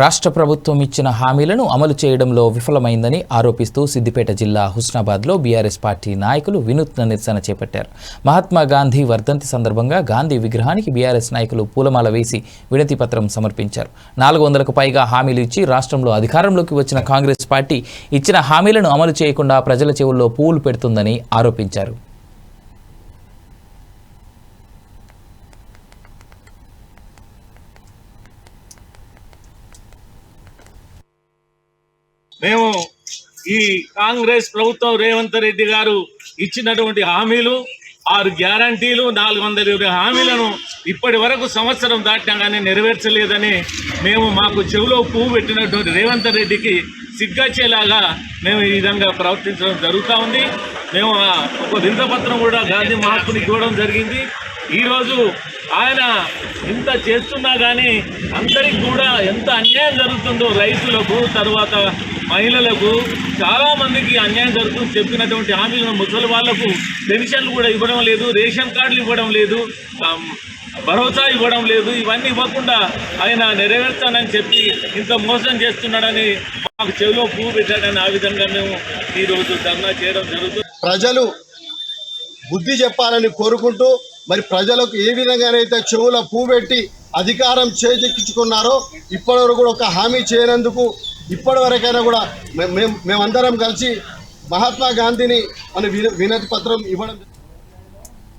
రాష్ట్ర ప్రభుత్వం ఇచ్చిన హామీలను అమలు చేయడంలో విఫలమైందని ఆరోపిస్తూ సిద్దిపేట జిల్లా హుస్నాబాద్లో బీఆర్ఎస్ పార్టీ నాయకులు వినూత్న నిరసన చేపట్టారు. మహాత్మా గాంధీ వర్ధంతి సందర్భంగా గాంధీ విగ్రహానికి బీఆర్ఎస్ నాయకులు పూలమాల వేసి వినతి పత్రం సమర్పించారు. నాలుగు వందలకు పైగా హామీలు ఇచ్చి రాష్ట్రంలో అధికారంలోకి వచ్చిన కాంగ్రెస్ పార్టీ ఇచ్చిన హామీలను అమలు చేయకుండా ప్రజల చెవుల్లో పూలు పెడుతుందని ఆరోపించారు. మేము ఈ కాంగ్రెస్ ప్రభుత్వం రేవంత్ రెడ్డి గారు ఇచ్చినటువంటి హామీలు ఆరు గ్యారంటీలు నాలుగు వందల ఇరవై హామీలను ఇప్పటి వరకు సంవత్సరం దాటినా కానీ నెరవేర్చలేదని మేము మాకు చెవిలో పువ్వు పెట్టినటువంటి రేవంత్ రెడ్డికి సిగ్గచ్చేలాగా మేము ఈ విధంగా ప్రవర్తించడం జరుగుతూ ఉంది. మేము ఒక వింతపత్రం కూడా గాంధీ మహాత్మునికి ఇవ్వడం జరిగింది. ఈరోజు ఆయన ఇంత చేస్తున్నా కానీ అందరికి కూడా ఎంత అన్యాయం జరుగుతుందో రైతులకు తర్వాత మహిళలకు చాలామందికి అన్యాయం జరుగుతుంది చెప్పినటువంటి హామీలను ముసలి వాళ్ళకు పెన్షన్లు కూడా ఇవ్వడం లేదు రేషన్ కార్డులు ఇవ్వడం లేదు భరోసా ఇవ్వడం లేదు ఇవన్నీ ఇవ్వకుండా ఆయన నెరవేర్చానని చెప్పి ఇంత మోసం చేస్తున్నాడని మాకు చెవిలో పువ్వు పెట్టాడని ఆ విధంగా మేము ఈరోజు ధర్నా చేయడం జరుగుతుంది. ప్రజలు బుద్ధి చెప్పాలని కోరుకుంటూ మరి ప్రజలకు ఏ విధంగానైతే చెవుల పువ్వు పెట్టి అధికారం చేజెక్కించుకున్నారో ఇప్పటివరకు కూడా ఒక హామీ చేయనందుకు ఇప్పటివరకైనా కూడా మేము మేమందరం కలిసి మహాత్మా గాంధీని మన విన- వినతి పత్రం ఇవ్వడం